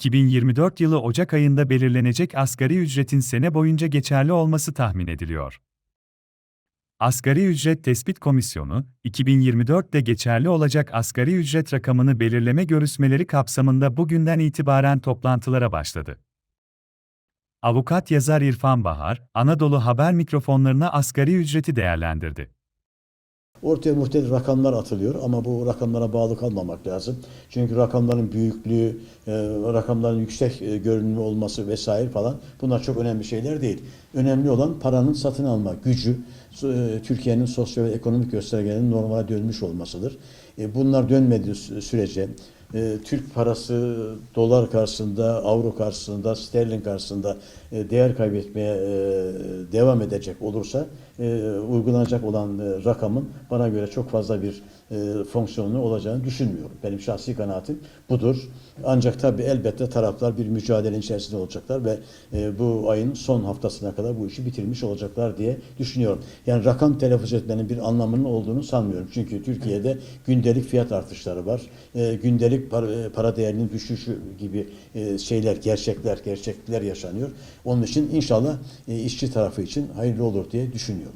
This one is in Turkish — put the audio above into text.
2024 yılı Ocak ayında belirlenecek asgari ücretin sene boyunca geçerli olması tahmin ediliyor. Asgari Ücret Tespit Komisyonu, 2024'te geçerli olacak asgari ücret rakamını belirleme görüşmeleri kapsamında bugünden itibaren toplantılara başladı. Avukat yazar İrfan Bahar, Anadolu Haber mikrofonlarına asgari ücreti değerlendirdi. Ortaya muhtelif rakamlar atılıyor ama bu rakamlara bağlı kalmamak lazım. Çünkü rakamların büyüklüğü, e, rakamların yüksek e, görünümlü olması vesaire falan bunlar çok önemli şeyler değil. Önemli olan paranın satın alma gücü, e, Türkiye'nin sosyal ve ekonomik göstergelerinin normale dönmüş olmasıdır. Bunlar dönmediği sü- sürece Türk parası dolar karşısında, avro karşısında, sterlin karşısında değer kaybetmeye devam edecek olursa e, uygulanacak olan e, rakamın bana göre çok fazla bir e, fonksiyonu olacağını düşünmüyorum. Benim şahsi kanaatim budur. Ancak tabii elbette taraflar bir mücadelenin içerisinde olacaklar ve e, bu ayın son haftasına kadar bu işi bitirmiş olacaklar diye düşünüyorum. Yani rakam telaffuz etmenin bir anlamının olduğunu sanmıyorum. Çünkü Türkiye'de gündelik fiyat artışları var. E, gündelik para, e, para değerinin düşüşü gibi e, şeyler, gerçekler, gerçeklikler yaşanıyor. Onun için inşallah e, işçi tarafı için hayırlı olur diye düşünüyorum.